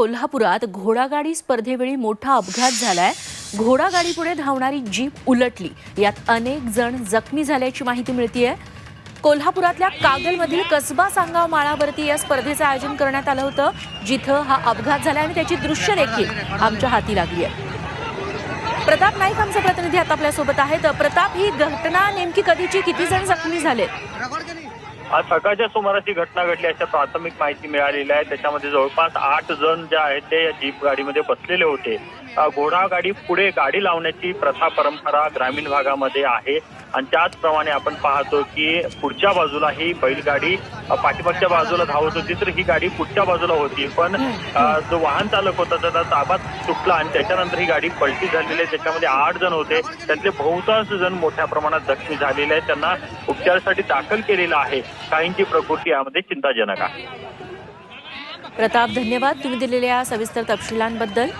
कोल्हापुरात घोडागाडी स्पर्धेवेळी मोठा अपघात झालाय. घोडागाडीपुढे धावणारी जीप उलटली. यात अनेक जण जखमी झाल्याची माहिती मिळतीये. कोल्हापुरातल्या कागलमधील कसबा सांगाव माळावरती या स्पर्धेचं आयोजन करण्यात आलं होतं जिथं हा अपघात झाला आणि त्याची दृश्य देखील आमच्या हाती लागली आहे प्रताप नाईक आमचे प्रतिनिधी आता आपल्यासोबत आहेत. प्रताप ही घटना नेमकी कधीची? किती जण जखमी झालेत? आज सकाळच्या सुमारास ही घटना घडली. अशा प्राथमिक माहिती मिळालेली आहे. त्याच्यामध्ये जवळपास आठ जण जे आहेत ते या जीप गाडीमध्ये बसलेले होते. घोडा गाडी पुढे गाडी लावण्याची प्रथा परंपरा ग्रामीण भागामध्ये आहे. आणि त्याचप्रमाणे आपण पाहतो की पुढच्या बाजूला ही बैलगाडी पाठीमागच्या बाजूला धावत होती तर ही गाडी पुढच्या बाजूला होती. पण जो वाहन चालक होता त्याचा ताबात सुटला आणि त्याच्यानंतर ही गाडी पलटी झालेली आहे. त्याच्यामध्ये आठ जण होते. त्यातले बहुतांश जण मोठ्या प्रमाणात जखमी झालेले आहेत. त्यांना उपचारासाठी दाखल केलेलं आहे. काहींची प्रकृती यामध्ये चिंताजनक आहे. प्रताप धन्यवाद. तुम्ही दिलेल्या सविस्तर तपशिलांबद्दल.